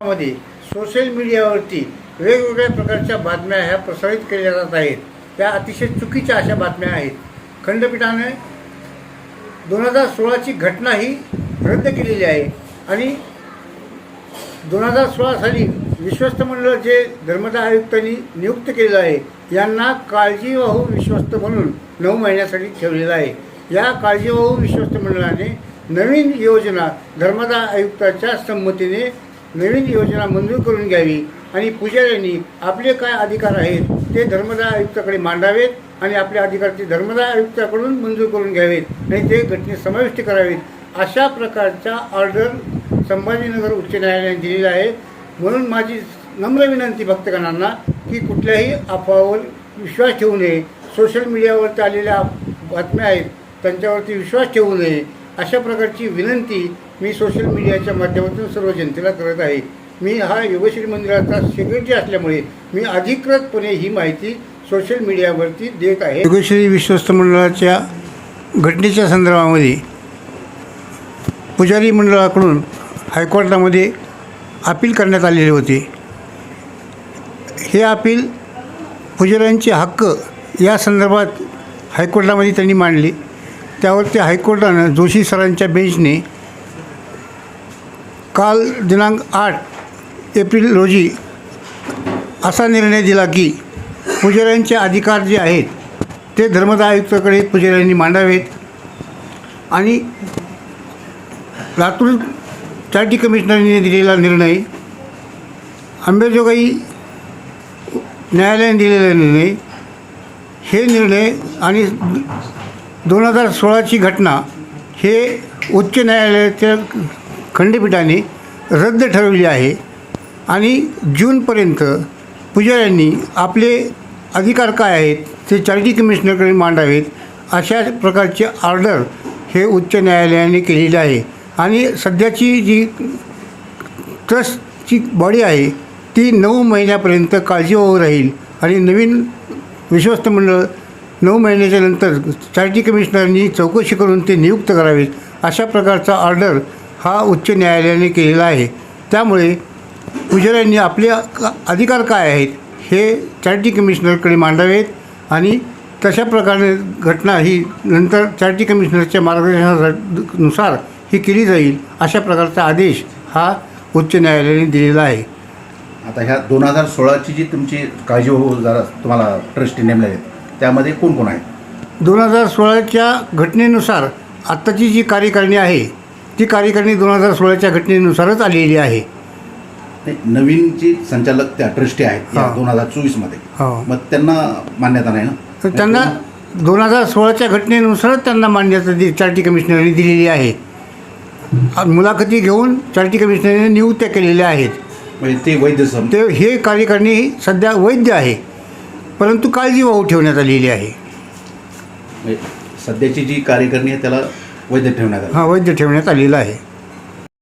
मध्ये सोशल मीडियावरती वेगवेगळ्या प्रकारच्या बातम्या ह्या प्रसारित केल्या जात आहेत. त्या अतिशय चुकीच्या अशा बातम्या आहेत. खंडपीठाने दोन हजार सोळाची घटना ही रद्द केलेली आहे. आणि दोन हजार सोळा साली विश्वस्त मंडळ जे धर्मदाय आयुक्तांनी नियुक्त केलेलं आहे यांना काळजीवाहू विश्वस्त म्हणून नऊ महिन्यासाठी ठेवलेलं आहे. या काळजीवाहू विश्वस्त मंडळाने नवीन योजना धर्मदा आयुक्ताच्या संमतीने नवीन योजना मंजूर करून घ्यावी आणि पुजाऱ्यांनी आपले काय अधिकार आहेत ते धर्मदाय आयुक्ताकडे मांडावेत आणि आपले अधिकार ते धर्मदाय आयुक्ताकडून मंजूर करून घ्यावेत. आणि ते घटनेत समाविष्ट करावेत. अशा प्रकारचा ऑर्डर संभाजीनगर उच्च न्यायालयाने दिलेला आहे. म्हणून माझी नम्र विनंती भक्तगणांना की कुठल्याही अफवावर विश्वास ठेवू नये. सोशल मीडियावरती आलेल्या बातम्या आहेत त्यांच्यावरती विश्वास ठेवू नये. अशा प्रकारची विनंती मी सोशल मीडियाच्या माध्यमातून सर्व जनतेला करत आहे. मी हा योगश्री मंदिराचा सेक्रेटरी असल्यामुळे मी अधिकृतपणे ही माहिती सोशल मीडियावरती देत आहे. योगश्री विश्वस्त मंडळाच्या घटनेच्या संदर्भामध्ये पुजारी मंडळाकडून हायकोर्टामध्ये अपील करण्यात आलेले होते. हे अपील पुजाऱ्यांचे हक्क या संदर्भात हायकोर्टामध्ये त्यांनी मांडले. त्या हायकोर्टानं जोशी सरांच्या बेंचने काल दिनांक आठ एप्रिल रोजी असा निर्णय दिला की पुजाऱ्यांचे अधिकार जे आहेत ते धर्मदाय आयुक्ताकडे पुजाऱ्यांनी मांडावेत. आणि लातूर चार्टी कमिशनरने दिलेला निर्णय अंबेजोगाई न्यायालयाने दिलेला निर्णय हे निर्णय आणि दोन हजार सोळाची घटना हे उच्च न्यायालयाच्या खंडपीठाने रद्द ठरवली आहे आणि जूनपर्यंत पुजाऱ्यांनी आपले अधिकार काय आहेत ते चॅरिटी कमिशनरकडे मांडावेत अशा प्रकारचे ऑर्डर हे उच्च न्यायालयाने केलेले आहे. आणि सध्याची जी ट्रस्टची बॉडी आहे ती नऊ महिन्यापर्यंत काळजीवाहू राहील. आणि नवीन विश्वस्त मंडळ नऊ महिन्याच्या नंतर चॅरिटी कमिशनरनी चौकशी करून ते नियुक्त करावेत. अशा प्रकारचा ऑर्डर हा उच्च न्यायालयाने केलेला आहे. त्यामुळे पुजाऱ्यांनी आपले अधिकार काय आहेत हे चॅरिटी कमिशनरकडे मांडावेत आणि तशा प्रकारे घटना ही नंतर चॅरिटी कमिशनरच्या मार्गदर्शनानुसार ही केली जाईल अशा प्रकारचा आदेश हा उच्च न्यायालयाने दिलेला आहे. आता ह्या दोन हजार सोळाची जी तुमची काळजी हो जरा तुम्हाला ट्रस्टी नेमले आहेत त्यामध्ये कोण कोण आहेत? दोन हजार सोळाच्या घटनेनुसार आत्ताची जी कार्यकारिणी आहे ती कार्यकारिणी दोन हजार सोळाच्या घटनेनुसारच आलेली आहे. ते नवीन जी संचालक त्या ट्रस्टी आहेत या. दोन हजार चोवीसमध्ये. हो. मग त्यांना मान्यता नाही ना? तर त्यांना दोन हजार सोळाच्या घटनेनुसारच त्यांना मान्यता दि चार्टी कमिशनरने दिलेली आहे. मुलाखती घेऊन चार्टी कमिशनरने नियुक्त्या केलेल्या आहेत. म्हणजे ते वैद्य सम ते हे कार्यकारिणी सध्या वैध आहे. परंतु काळजीवाहू ठेवण्यात आलेली आहे. म्हणजे सध्याची जी कार्यकारिणी आहे त्याला वैद्य ठेवण्यात आलं. हा वैध ठेवण्यात आलेला आहे.